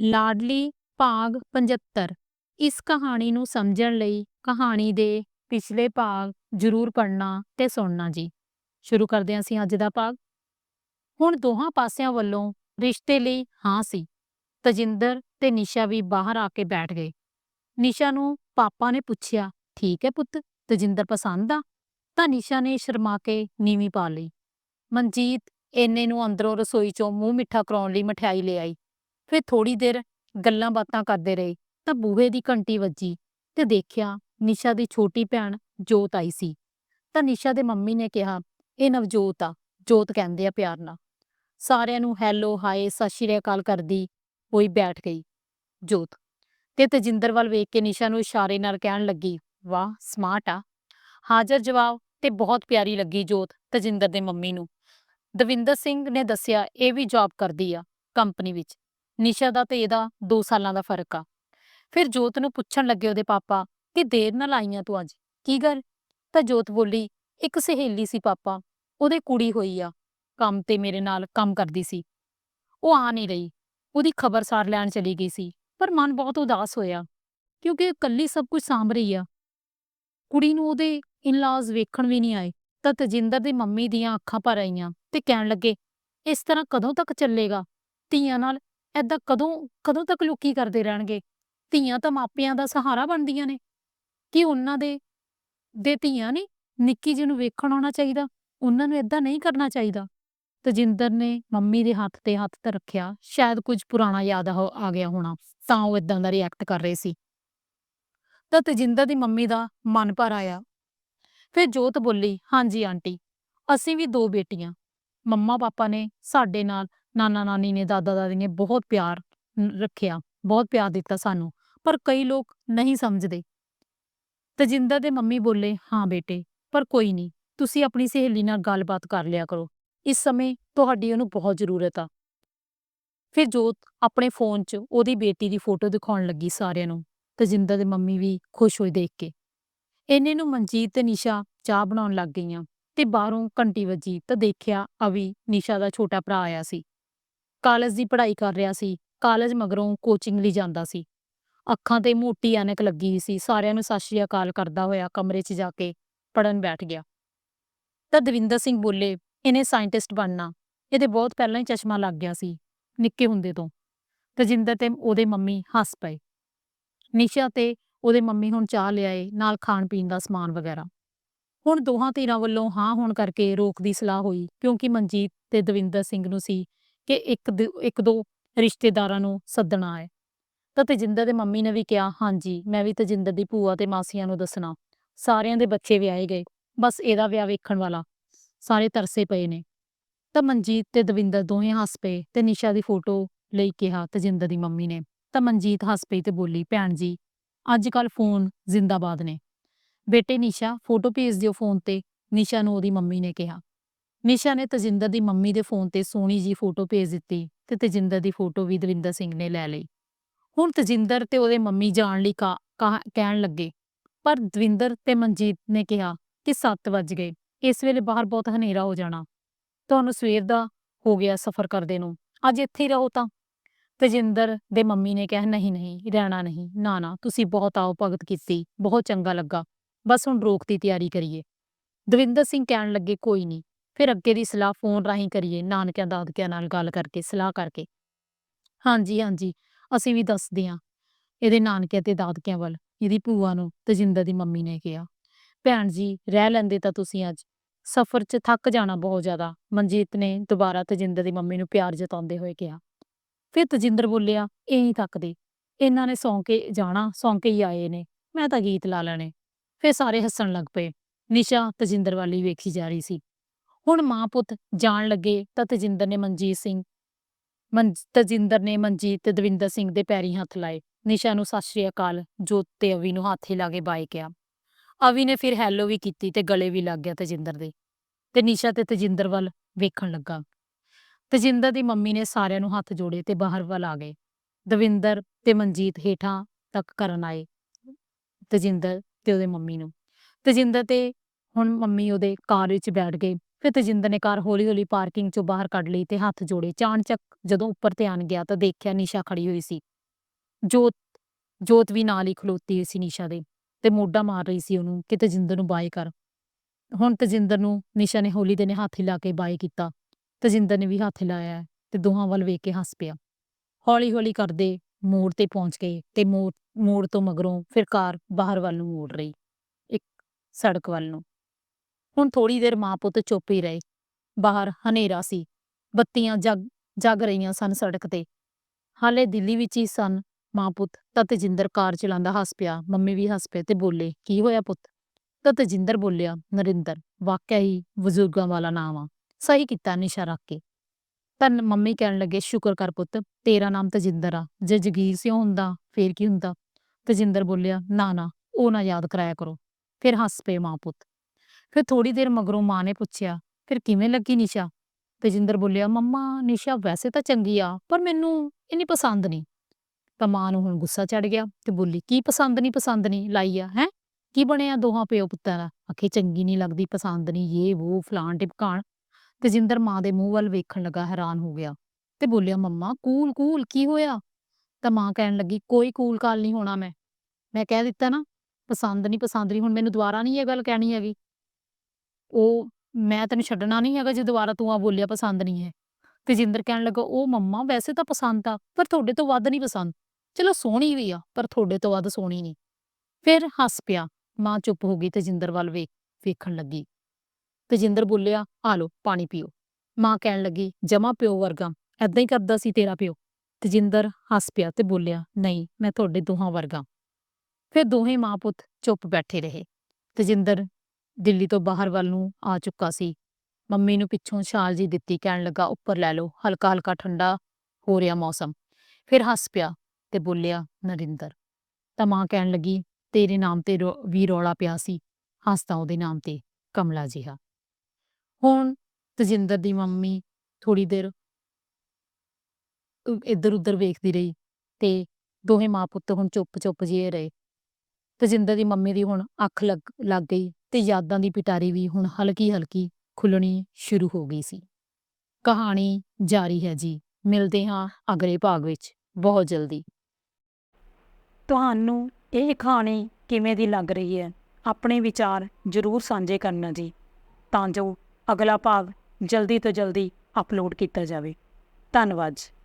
ਲਾਡਲੀ ਭਾਗ 75 ਇਸ ਕਹਾਣੀ ਨੂੰ ਸਮਝਣ ਲਈ ਕਹਾਣੀ ਦੇ ਪਿਛਲੇ ਭਾਗ ਜ਼ਰੂਰ ਪੜ੍ਹਨਾ ਤੇ ਸੁਣਨਾ ਜੀ। ਸ਼ੁਰੂ ਕਰਦੇ ਹਾਂ ਅਸੀਂ ਅੱਜ ਦਾ ਭਾਗ। ਹੁਣ ਦੋਹਾਂ ਪਾਸਿਆਂ ਵੱਲੋਂ ਰਿਸ਼ਤੇ ਲਈ ਹਾਂ ਸੀ। ਤਜਿੰਦਰ ਤੇ ਨਿਸ਼ਾ ਵੀ ਬਾਹਰ ਆ ਕੇ ਬੈਠ ਗਏ। ਨਿਸ਼ਾ ਨੂੰ ਪਾਪਾ ਨੇ ਪੁੱਛਿਆ, ਠੀਕ ਹੈ ਪੁੱਤ, ਤਜਿੰਦਰ ਪਸੰਦ ਆ? ਤਾਂ ਨਿਸ਼ਾ ਨੇ ਸ਼ਰਮਾ ਕੇ ਨੀਵੀਂ ਪਾ ਲਈ। ਮਨਜੀਤ ਇੰਨੇ ਨੂੰ ਅੰਦਰੋਂ ਰਸੋਈ ਚੋਂ ਮੂੰਹ ਮਿੱਠਾ ਕਰਾਉਣ ਲਈ ਮਠਿਆਈ ਲੈ ਆਈ। ਫਿਰ ਥੋੜੀ ਦੇਰ ਗੱਲਾਂ ਬਾਤਾਂ ਕਰਦੇ ਰਹੇ, ਤਾਂ ਬੂਹੇ ਦੀ ਘੰਟੀ ਵੱਜੀ ਤੇ ਦੇਖਿਆ ਨਿਸ਼ਾ ਦੀ ਛੋਟੀ ਭੈਣ ਜੋਤ ਆਈ ਸੀ। ਤਾਂ ਨਿਸ਼ਾ ਦੇ ਮੰਮੀ ਨੇ ਕਿਹਾ, ਇਹ ਨਵਜੋਤ ਆ, ਜੋਤ ਕਹਿੰਦੇ ਆ ਪਿਆਰ ਨਾਲ। ਸਾਰਿਆਂ ਨੂੰ ਹੈਲੋ, ਹਾਏ, ਸਤਿ ਸ਼੍ਰੀ ਅਕਾਲ ਕਰਦੀ ਹੋਈ ਬੈਠ ਗਈ ਜੋਤ ਤੇ ਤਜਿੰਦਰ ਵੱਲ ਵੇਖ ਕੇ ਨਿਸ਼ਾ ਨੂੰ ਇਸ਼ਾਰੇ ਨਾਲ ਕਹਿਣ ਲੱਗੀ, ਵਾਹ, ਸਮਾਰਟ ਆ। ਹਾਜ਼ਰ ਜਵਾਬ ਤੇ ਬਹੁਤ ਪਿਆਰੀ ਲੱਗੀ ਜੋਤ ਤਜਿੰਦਰ ਦੇ ਮੰਮੀ ਨੂੰ। ਦਵਿੰਦਰ ਸਿੰਘ ਨੇ ਦੱਸਿਆ, ਇਹ ਵੀ ਜੌਬ ਕਰਦੀ ਆ ਕੰਪਨੀ ਵਿੱਚ। ਨਿਸ਼ਾ ਦਾ ਤੇ ਇਹਦਾ 2 ਸਾਲਾਂ ਦਾ ਫ਼ਰਕ ਆ। ਫਿਰ ਜੋਤ ਨੂੰ ਪੁੱਛਣ ਲੱਗੇ ਉਹਦੇ ਪਾਪਾ ਕਿ ਦੇਰ ਨਾਲ ਆਈਆਂ ਤੂੰ ਅੱਜ? ਕੀ ਗੱਲ? ਤਾਂ ਜੋਤ ਬੋਲੀ, ਇੱਕ ਸਹੇਲੀ ਸੀ ਪਾਪਾ, ਉਹਦੇ ਕੁੜੀ ਹੋਈ ਆ, ਕੰਮ ਤੇ ਮੇਰੇ ਨਾਲ ਕੰਮ ਕਰਦੀ ਸੀ। ਉਹ ਆ ਨਹੀਂ ਰਹੀ, ਉਹਦੀ ਖਬਰਸਾਰ ਲੈਣ ਚਲੀ ਗਈ ਸੀ, ਪਰ ਮਨ ਬਹੁਤ ਉਦਾਸ ਹੋਇਆ, ਕਿਉਂਕਿ ਇਕੱਲੀ ਸਭ ਕੁਝ ਸਾਂਭ ਰਹੀ ਆ। ਕੁੜੀ ਨੂੰ ਉਹਦੇ ਇਨਲਾਜ ਵੇਖਣ ਵੀ ਨਹੀਂ ਆਏ, ਤਾਂ ਤਜਿੰਦਰ ਦੀ ਮੰਮੀ ਦੀਆਂ ਅੱਖਾਂ ਭਰ ਆਈਆਂ ਤੇ ਕਹਿਣ ਲੱਗੇ, ਇਸ ਤਰ੍ਹਾਂ ਕਦੋਂ ਤੱਕ ਚੱਲੇਗਾ? ਧੀਆਂ ਨਾਲ ਐਦਾਂ ਕਦੋਂ ਕਦੋਂ ਤੱਕ ਲੋਕੀ ਕਰਦੇ ਰਹਿਣਗੇ? ਧੀਆਂ ਤਾਂ ਮਾਪਿਆਂ ਦਾ ਸਹਾਰਾ ਬਣਦੀਆਂ ਨੇ। ਕਿ ਉਹਨਾਂ ਦੇ ਦੇ ਧੀਆਂ ਨਹੀਂ? ਨਿੱਕੀ ਜੀ ਨੂੰ ਵੇਖਣ ਆਉਣਾ ਚਾਹੀਦਾ। ਉਹਨਾਂ ਨੂੰ ਏਦਾਂ ਨਹੀਂ ਕਰਨਾ ਚਾਹੀਦਾ। ਤਜਿੰਦਰ ਨੇ ਮੰਮੀ ਦੇ ਹੱਥ ਤੇ ਹੱਥ ਤੇ ਰੱਖਿਆ। ਸ਼ਾਇਦ ਕੁਝ ਪੁਰਾਣਾ ਯਾਦ ਆ ਆ ਗਿਆ ਹੋਣਾ। ਤਾਂ ਉਹ ਇਦਾਂ ਦਾ ਰਿਐਕਟ ਕਰ ਰਹੇ ਸੀ। ਤਾਂ ਤਜਿੰਦਰ ਦੀ ਮੰਮੀ ਦਾ ਮਨ ਭਰ ਆਇਆ। ਫਿਰ ਜੋਤ ਬੋਲੀ, ਹਾਂਜੀ ਆਂਟੀ, ਅਸੀਂ ਵੀ ਦੋ ਬੇਟੀਆਂ। ਮੰਮਾ ਪਾਪਾ ਨੇ ਸਾਡੇ ਨਾਲ ਨਾਨਾ ਨਾਨੀ ਨੇ ਦਾਦਾ ਦਾਦੀ ਨੇ ਬਹੁਤ ਪਿਆਰ ਰੱਖਿਆ, ਬਹੁਤ ਪਿਆਰ ਦਿੱਤਾ ਸਾਨੂੰ, ਪਰ ਕਈ ਲੋਕ ਨਹੀਂ ਸਮਝਦੇ। ਤਜਿੰਦਰ ਦੇ ਮੰਮੀ ਬੋਲੇ, ਹਾਂ ਬੇਟੇ, ਪਰ ਕੋਈ ਨਹੀਂ, ਤੁਸੀਂ ਆਪਣੀ ਸਹੇਲੀ ਨਾਲ ਗੱਲਬਾਤ ਕਰ ਲਿਆ ਕਰੋ। ਇਸ ਸਮੇਂ ਤੁਹਾਡੀ ਉਹਨੂੰ ਬਹੁਤ ਜ਼ਰੂਰਤ ਆ। ਫਿਰ ਜੋਤ ਆਪਣੇ ਫੋਨ 'ਚ ਉਹਦੀ ਬੇਟੀ ਦੀ ਫੋਟੋ ਦਿਖਾਉਣ ਲੱਗੀ ਸਾਰਿਆਂ ਨੂੰ। ਤਜਿੰਦਰ ਦੇ ਮੰਮੀ ਵੀ ਖੁਸ਼ ਹੋਈ ਦੇਖ ਕੇ। ਇੰਨੇ ਨੂੰ ਮਨਜੀਤ ਤੇ ਨਿਸ਼ਾ ਚਾਹ ਬਣਾਉਣ ਲੱਗ ਗਈਆਂ। ਤੇ ਬਾਹਰੋਂ ਘੰਟੀ ਵੱਜੀ ਤਾਂ ਦੇਖਿਆ ਅਵੀ ਨਿਸ਼ਾ ਦਾ ਛੋਟਾ ਭਰਾ ਆਇਆ ਸੀ। ਕਾਲਜ ਦੀ ਪੜ੍ਹਾਈ ਕਰ ਰਿਹਾ ਸੀ, ਕਾਲਜ ਮਗਰੋਂ ਕੋਚਿੰਗ ਲਈ ਜਾਂਦਾ ਸੀ। ਅੱਖਾਂ ਤੇ ਮੋਟੀ ਐਨਕ ਲੱਗੀ ਸੀ, ਸਾਰਿਆਂ ਨੂੰ ਸਤਿ ਸ਼੍ਰੀ ਅਕਾਲ ਕਰਦਾ ਹੋਇਆ ਕਮਰੇ 'ਚ ਜਾ ਕੇ ਪੜਨ ਬੈਠ ਗਿਆ। ਤਾਂ ਦਵਿੰਦਰ ਸਿੰਘ ਬੋਲੇ, ਇਹਨੇ ਸਾਇੰਟਿਸਟ ਬਣਨਾ। ਇਹਦੇ ਬਹੁਤ ਪਹਿਲਾਂ ਹੀ ਚਸ਼ਮਾ ਲੱਗ ਗਿਆ ਸੀ, ਨਿੱਕੇ ਹੁੰਦੇ ਤੋਂ ਤਜਿੰਦਰ ਤੇ ਉਹਦੇ ਮੰਮੀ ਹੱਸ ਪਏ। ਨਿਸ਼ਾ ਤੇ ਉਹਦੇ ਮੰਮੀ ਹੁਣ ਚਾਹ ਲਿਆਏ, ਨਾਲ ਖਾਣ ਪੀਣ ਦਾ ਸਮਾਨ ਵਗੈਰਾ। ਹੁਣ ਦੋਹਾਂ ਧਿਰਾਂ ਵੱਲੋਂ ਹਾਂ ਹੋਣ ਕਰਕੇ ਰੋਕ ਦੀ ਸਲਾਹ ਹੋਈ, ਕਿਉਂਕਿ ਮਨਜੀਤ ਤੇ ਦਵਿੰਦਰ ਸਿੰਘ ਨੂੰ ਸੀ ਕਿ ਇੱਕ ਇੱਕ ਦੋ ਰਿਸ਼ਤੇਦਾਰਾਂ ਨੂੰ ਸੱਦਣਾ ਹੈ ਤਾਂ ਤਜਿੰਦਰ ਦੇ ਮੰਮੀ ਨੇ ਵੀ ਕਿਹਾ, ਹਾਂਜੀ, ਮੈਂ ਵੀ ਤਜਿੰਦਰ ਦੀ ਭੂਆ ਤੇ ਮਾਸੀਆਂ ਨੂੰ ਦੱਸਣਾ। ਸਾਰਿਆਂ ਦੇ ਬੱਚੇ ਵਿਆਹੇ ਗਏ, ਬਸ ਇਹਦਾ ਵਿਆਹ ਵੇਖਣ ਵਾਲਾ। ਸਾਰੇ ਤਰਸੇ ਪਏ ਨੇ। ਤਾਂ ਮਨਜੀਤ ਤੇ ਦਵਿੰਦਰ ਦੋਵੇਂ ਹੱਸ ਪਏ ਤੇ ਨਿਸ਼ਾ ਦੀ ਫੋਟੋ ਲਈ ਕਿਹਾ ਤਜਿੰਦਰ ਦੀ ਮੰਮੀ ਨੇ। ਤਾਂ ਮਨਜੀਤ ਹੱਸ ਪਈ ਤੇ ਬੋਲੀ, ਭੈਣ ਜੀ, ਅੱਜ ਕੱਲ ਫੋਨ ਜ਼ਿੰਦਾਬਾਦ ਨੇ। ਬੇਟੇ ਨਿਸ਼ਾ, ਫੋਟੋ ਭੇਜ ਦਿਓ ਫੋਨ ਤੇ, ਨਿਸ਼ਾ ਨੂੰ ਉਹਦੀ ਮੰਮੀ ਨੇ ਕਿਹਾ। ਨਿਸ਼ਾ ਨੇ ਤਜਿੰਦਰ ਦੀ ਮੰਮੀ ਦੇ ਫੋਨ ਤੇ ਸੋਹਣੀ ਜੀ ਫੋਟੋ ਭੇਜ ਦਿੱਤੀ ਤੇ ਤਜਿੰਦਰ ਦੀ ਫੋਟੋ ਵੀ ਦਵਿੰਦਰ ਸਿੰਘ ਨੇ ਲੈ ਲਈ। ਹੁਣ ਤਜਿੰਦਰ ਤੇ ਉਹਦੇ ਮੰਮੀ ਜਾਣ ਲਈ ਕਾ- ਕਹਿਣ ਲੱਗੇ, ਪਰ ਦਵਿੰਦਰ ਤੇ ਮਨਜੀਤ ਨੇ ਕਿਹਾ ਕਿ 7 ਵੱਜ ਗਏ, ਇਸ ਵੇਲੇ ਬਾਹਰ ਬਹੁਤ ਹਨੇਰਾ ਹੋ ਜਾਣਾ। ਤੁਹਾਨੂੰ ਸਵੇਰ ਦਾ ਹੋ ਗਿਆ ਸਫ਼ਰ ਕਰਦੇ ਨੂੰ, ਅੱਜ ਇੱਥੇ ਹੀ ਰਹੋ ਤਾਂ। ਤਜਿੰਦਰ ਦੇ ਮੰਮੀ ਨੇ ਕਿਹਾ, ਨਹੀਂ ਨਹੀਂ, ਰਹਿਣਾ ਨਹੀਂ, ਨਾ ਨਾ, ਤੁਸੀਂ ਬਹੁਤ ਆਓ ਭਗਤ ਕੀਤੀ, ਬਹੁਤ ਚੰਗਾ ਲੱਗਾ। ਬਸ ਹੁਣ ਰੋਕ ਦੀ ਤਿਆਰੀ ਕਰੀਏ। ਦਵਿੰਦਰ ਸਿੰਘ ਕਹਿਣ ਲੱਗੇ, ਕੋਈ ਨਹੀਂ ਫਿਰ ਅੱਗੇ ਦੀ ਸਲਾਹ ਫੋਨ ਰਾਹੀਂ ਕਰੀਏ, ਨਾਨਕਿਆਂ, ਦਾਦਕਿਆਂ ਨਾਲ ਗੱਲ ਕਰਕੇ, ਸਲਾਹ ਕਰਕੇ। ਹਾਂਜੀ ਹਾਂਜੀ, ਅਸੀਂ ਵੀ ਦੱਸਦੇ ਹਾਂ ਇਹਦੇ ਨਾਨਕਿਆਂ ਤੇ ਦਾਦਕਿਆਂ ਵੱਲ, ਇਹਦੀ ਭੂਆ ਨੂੰ ਤਜਿੰਦਰ ਦੀ ਮੰਮੀ ਨੇ ਕਿਹਾ। ਭੈਣ ਜੀ, ਰਹਿ ਲੈਂਦੇ ਤਾਂ ਤੁਸੀਂ ਅੱਜ, ਸਫ਼ਰ 'ਚ ਥੱਕ ਜਾਣਾ ਬਹੁਤ ਜ਼ਿਆਦਾ। ਮਨਜੀਤ ਨੇ ਦੁਬਾਰਾ ਤਜਿੰਦਰ ਦੀ ਮੰਮੀ ਨੂੰ ਪਿਆਰ ਜਤਾਉਂਦੇ ਹੋਏ ਕਿਹਾ। ਫਿਰ ਤਜਿੰਦਰ ਬੋਲਿਆ ਇਹ ਨਹੀਂ ਥੱਕਦੇ, ਇਹਨਾਂ ਨੇ ਸੌਂ ਕੇ ਜਾਣਾ, ਸੌਂ ਕੇ ਹੀ ਆਏ ਨੇ, ਮੈਂ ਤਾਂ ਗੀਤ ਲਾ ਲੈਣੇ। ਫਿਰ ਸਾਰੇ ਹੱਸਣ ਲੱਗ ਪਏ। ਨਿਸ਼ਾ ਤਜਿੰਦਰ ਵੱਲ ਹੀ ਵੇਖੀ ਜਾ ਰਹੀ ਸੀ। ਹੁਣ ਮਾਂ ਪੁੱਤ ਜਾਣ ਲੱਗੇ ਤਾਂ ਤਜਿੰਦਰ ਨੇ ਮਨਜੀਤ ਸਿੰਘ, ਮਨ, ਤਜਿੰਦਰ ਨੇ ਮਨਜੀਤ ਤੇ ਦਵਿੰਦਰ ਸਿੰਘ ਦੇ ਪੈਰੀ ਹੱਥ ਲਾਏ। ਨਿਸ਼ਾ ਨੂੰ ਸਤਿ ਸ਼੍ਰੀ ਅਕਾਲ, ਜੋਤ ਤੇ ਅਵੀ ਨੂੰ ਹੱਥ ਲਾ ਕੇ ਬਾਏ ਕਿਹਾ। ਅਵੀ ਨੇ ਫਿਰ ਹੈਲੋ ਵੀ ਕੀਤੀ ਤੇ ਗਲੇ ਵੀ ਲੱਗ ਗਿਆ ਤਜਿੰਦਰ ਦੇ। ਤੇ ਨਿਸ਼ਾ ਤੇ ਤਜਿੰਦਰ ਵੱਲ ਵੇਖਣ ਲੱਗਾ। ਤਜਿੰਦਰ ਦੀ ਮੰਮੀ ਨੇ ਸਾਰਿਆਂ ਨੂੰ ਹੱਥ ਜੋੜੇ ਤੇ ਬਾਹਰ ਵੱਲ ਆ ਗਏ। ਦਵਿੰਦਰ ਤੇ ਮਨਜੀਤ ਹੇਠਾਂ ਤੱਕ ਕਰਨ ਆਏ। ਤਜਿੰਦਰ ਤੇ ਉਹਦੇ ਮੰਮੀ ਨੂੰ। ਤਜਿੰਦਰ ਤੇ ਹੁਣ ਮੰਮੀ ਉਹਦੇ ਕਾਰ ਵਿੱਚ ਬੈਠ ਗਏ। ਫਿਰ ਤਜਿੰਦਰ ਨੇ ਕਾਰ ਹੌਲੀ-ਹੌਲੀ ਪਾਰਕਿੰਗ ਚੋਂ ਬਾਹਰ ਕੱਢ ਲਈ ਤੇ ਹੱਥ ਜੋੜੇ। ਚਾਣਚੱਕ ਜਦੋਂ ਉੱਪਰ ਧਿਆਨ ਗਿਆ ਤਾਂ ਦੇਖਿਆ ਨਿਸ਼ਾ ਖੜੀ ਹੋਈ ਸੀ। ਜੋਤ ਜੋਤ ਵੀ ਨਾਲ ਹੀ ਖਲੋਤੀ ਹੋਈ ਸੀ ਨਿਸ਼ਾ ਦੇ ਤੇ ਮੋਢਾ ਮਾਰ ਰਹੀ ਸੀ ਉਹਨੂੰ ਕਿ ਤਜਿੰਦਰ ਨੂੰ ਬਾਏ ਕਰ। ਹੁਣ ਤਜਿੰਦਰ ਨੂੰ ਨਿਸ਼ਾ ਨੇ ਹੌਲੀ ਦੇ ਨੇ ਹੱਥ ਹਿਲਾ ਕੇ ਬਾਏ ਕੀਤਾ। ਤਜਿੰਦਰ ਨੇ ਵੀ ਹੱਥ ਲਾਇਆ ਤੇ ਦੋਹਾਂ ਵੱਲ ਵੇਖ ਕੇ ਹੱਸ ਪਿਆ। ਹੌਲੀ-ਹੌਲੀ ਕਰਦੇ ਮੋੜ ਤੇ ਪਹੁੰਚ ਗਏ ਤੇ ਮੋੜ ਮੋੜ ਤੋਂ ਮਗਰੋਂ ਫਿਰ ਕਾਰ ਬਾਹਰ ਵੱਲ ਨੂੰ ਮੋੜ ਰਹੀ, ਇੱਕ ਸੜਕ ਵੱਲ ਨੂੰ। ਹੁਣ ਥੋੜੀ ਦੇਰ ਮਾਂ ਪੁੱਤ ਚੁੱਪ ਹੀ ਰਹੇ। ਬਾਹਰ ਹਨੇਰਾ ਸੀ, ਬੱਤੀਆਂ ਜਗ ਜਗ ਰਹੀਆਂ ਸਨ ਸੜਕ ਤੇ। ਹਾਲੇ ਦਿੱਲੀ ਵਿੱਚ ਹੀ ਸਨ ਮਾਂ ਪੁੱਤ, ਤਾਂ ਤਜਿੰਦਰ ਕਾਰ ਚਲਾਉਂਦਾ ਹੱਸ ਪਿਆ, ਮੰਮੀ ਵੀ ਹੱਸ ਪਏ ਤੇ ਬੋਲੇ, ਕੀ ਹੋਇਆ ਪੁੱਤ? ਤਾਂ ਤਜਿੰਦਰ ਬੋਲਿਆ, ਨਰਿੰਦਰ, ਵਾਕਿਆ ਹੀ ਬਜ਼ੁਰਗਾਂ ਵਾਲਾ ਨਾਮ ਆ। ਸਹੀ ਕੀਤਾ ਨਿਸ਼ਾ ਰੱਖ ਕੇ। ਤਾਂ ਮੰਮੀ ਕਹਿਣ ਲੱਗੇ, ਸ਼ੁਕਰ ਕਰ ਪੁੱਤ, ਤੇਰਾ ਨਾਮ ਤਜਿੰਦਰ ਆ। ਜੇ ਜਗੀਰ ਸਿਉਂ ਹੁੰਦਾ, ਫੇਰ ਕੀ ਹੁੰਦਾ? ਤਜਿੰਦਰ ਬੋਲਿਆ, ਨਾ ਨਾ, ਉਹ ਨਾ ਯਾਦ ਕਰਾਇਆ ਕਰੋ। ਫਿਰ ਹੱਸ ਪਏ ਮਾਂ ਪੁੱਤ। ਫਿਰ ਥੋੜੀ ਦੇਰ ਮਗਰੋਂ ਮਾਂ ਨੇ ਪੁੱਛਿਆ, ਫਿਰ ਕਿਵੇਂ ਲੱਗੀ ਨਿਸ਼ਾ? ਤਜਿੰਦਰ ਬੋਲਿਆ, ਮੰਮਾ, ਨਿਸ਼ਾ ਵੈਸੇ ਤਾਂ ਚੰਗੀ ਆ, ਪਰ ਮੈਨੂੰ ਇੰਨੀ ਪਸੰਦ ਨਹੀਂ। ਤਾਂ ਮਾਂ ਨੂੰ ਹੁਣ ਗੁੱਸਾ ਚੜ ਗਿਆ ਤੇ ਬੋਲੀ, ਕੀ ਪਸੰਦ ਨਹੀਂ ਪਸੰਦ ਨਹੀਂ, ਲਾਈ ਆ, ਹੈ? ਕੀ ਬਣਿਆ ਦੋਹਾਂ ਪਿਓ ਪੁੱਤਾਂ ਦਾ? ਆਖੇ, ਚੰਗੀ ਨਹੀਂ ਲੱਗਦੀ, ਪਸੰਦ ਨਹੀਂ ਇਹ ਉਹ ਫਲਾਣ, ਟਿਪਕਾਣ। ਤਜਿੰਦਰ ਮਾਂ ਦੇ ਮੂੰਹ ਵੱਲ ਵੇਖਣ ਲੱਗਾ, ਹੈਰਾਨ ਹੋ ਗਿਆ ਤੇ ਬੋਲਿਆ, ਮੰਮਾ, ਕੂਲ ਕੂਲ, ਕੀ ਹੋਇਆ? ਤਾਂ ਮਾਂ ਕਹਿਣ ਲੱਗੀ, ਕੋਈ ਕੂਲ ਕਾਲ ਨਹੀਂ ਹੋਣਾ ਮੈਂ। ਮੈਂ ਕਹਿ ਦਿੱਤਾ ਨਾ, ਪਸੰਦ ਨਹੀਂ ਪਸੰਦ ਨਹੀਂ ਹੁਣ ਮੈਨੂੰ ਦੁਬਾਰਾ ਨਹੀਂ ਇਹ ਗੱਲ ਕਹਿਣੀ ਹੈਗੀ। ਉਹ, ਮੈਂ ਤੈਨੂੰ ਛੱਡਣਾ ਨਹੀਂ ਹੈਗਾ ਜੇ ਦੁਬਾਰਾ ਤੂੰ ਆ ਬੋਲਿਆ ਪਸੰਦ ਨਹੀਂ ਹੈ। ਤੇਜਿੰਦਰ ਕਹਿਣ ਲੱਗਾ, ਉਹ ਮੰਮਾ, ਵੈਸੇ ਤਾਂ ਪਸੰਦ ਆ, ਪਰ ਤੁਹਾਡੇ ਤੋਂ ਵੱਧ ਨਹੀਂ ਪਸੰਦ। ਚਲੋ, ਸੋਹਣੀ ਵੀ ਆ, ਪਰ ਤੁਹਾਡੇ ਤੋਂ ਵੱਧ ਸੋਹਣੀ ਨਹੀਂ। ਫਿਰ ਹੱਸ ਪਿਆ। ਮਾਂ ਚੁੱਪ ਹੋ ਗਈ ਤੇਜਿੰਦਰ ਵੱਲ ਵੇਖ, ਵੇਖਣ ਲੱਗੀ। ਤੇਜਿੰਦਰ ਬੋਲਿਆ, ਆ ਲੋ ਪਾਣੀ ਪੀਓ। ਮਾਂ ਕਹਿਣ ਲੱਗੀ, ਜਮਾ ਪਿਓ ਵਰਗਾ ਐਦਾਂ ਹੀ ਕਰਦਾ ਸੀ ਤੇਰਾ ਪਿਓ? ਤੇਜਿੰਦਰ ਹੱਸ ਪਿਆ ਤੇ ਬੋਲਿਆ, ਨਹੀਂ, ਮੈਂ ਤੁਹਾਡੇ ਦੋਹਾਂ ਵਰਗਾ। ਫਿਰ ਦੋਹੇ ਮਾਂ ਪੁੱਤ ਚੁੱਪ ਬੈਠੇ ਰਹੇ। ਤੇਜਿੰਦਰ ਦਿੱਲੀ ਤੋਂ ਬਾਹਰ ਵੱਲ ਨੂੰ ਆ ਚੁੱਕਾ ਸੀ। ਮੰਮੀ ਨੂੰ ਪਿੱਛੋਂ ਛਾਲ ਜੀ ਦਿੱਤੀ, ਕਹਿਣ ਲੱਗਾ, ਉੱਪਰ ਲੈ ਲਓ, ਹਲਕਾ ਹਲਕਾ ਠੰਡਾ ਹੋ ਰਿਹਾ ਮੌਸਮ। ਫਿਰ ਹੱਸ ਪਿਆ ਤੇ ਬੋਲਿਆ, ਨਰਿੰਦਰ। ਤਾਂ ਮਾਂ ਕਹਿਣ ਲੱਗੀ, ਤੇਰੇ ਨਾਮ ਤੇ ਰੌ- ਵੀ ਰੌਲਾ ਪਿਆ ਸੀ, ਹੱਸਦਾ ਉਹਦੇ ਨਾਮ ਤੇ, ਕਮਲਾ ਜਿਹਾ। ਹੁਣ ਤਜਿੰਦਰ ਦੀ ਮੰਮੀ ਥੋੜੀ ਦੇਰ ਇੱਧਰ ਉੱਧਰ ਵੇਖਦੀ ਰਹੀ ਤੇ ਦੋਹੇ ਮਾਂ ਪੁੱਤ ਹੁਣ ਚੁੱਪ ਚੁੱਪ ਜਿਹੇ ਰਹੇ। ਤਜਿੰਦਰ ਦੀ ਮੰਮੀ ਦੀ ਹੁਣ ਅੱਖ ਲੱਗ ਲੱਗ ਗਈ ਤੇ ਯਾਦਾਂ ਦੀ ਪਿਟਾਰੀ ਵੀ ਹੁਣ ਹਲਕੀ ਹਲਕੀ ਖੁੱਲਣੀ ਸ਼ੁਰੂ ਹੋ ਗਈ ਸੀ। ਕਹਾਣੀ ਜਾਰੀ ਹੈ ਜੀ। ਮਿਲਦੇ ਹਾਂ ਅਗਲੇ ਭਾਗ ਵਿੱਚ। ਬਹੁਤ ਜਲਦੀ। ਤੁਹਾਨੂੰ ਇਹ ਕਹਾਣੀ ਕਿਵੇਂ ਦੀ ਲੱਗ ਰਹੀ ਹੈ? ਆਪਣੇ ਵਿਚਾਰ ਜ਼ਰੂਰ ਸਾਂਝੇ ਕਰਨਾ ਜੀ। ਤਾਂ ਜੋ ਅਗਲਾ ਭਾਗ ਜਲਦੀ ਤੋਂ ਜਲਦੀ ਅਪਲੋਡ ਕੀਤਾ ਜਾਵੇ। ਧੰਨਵਾਦ ਜੀ।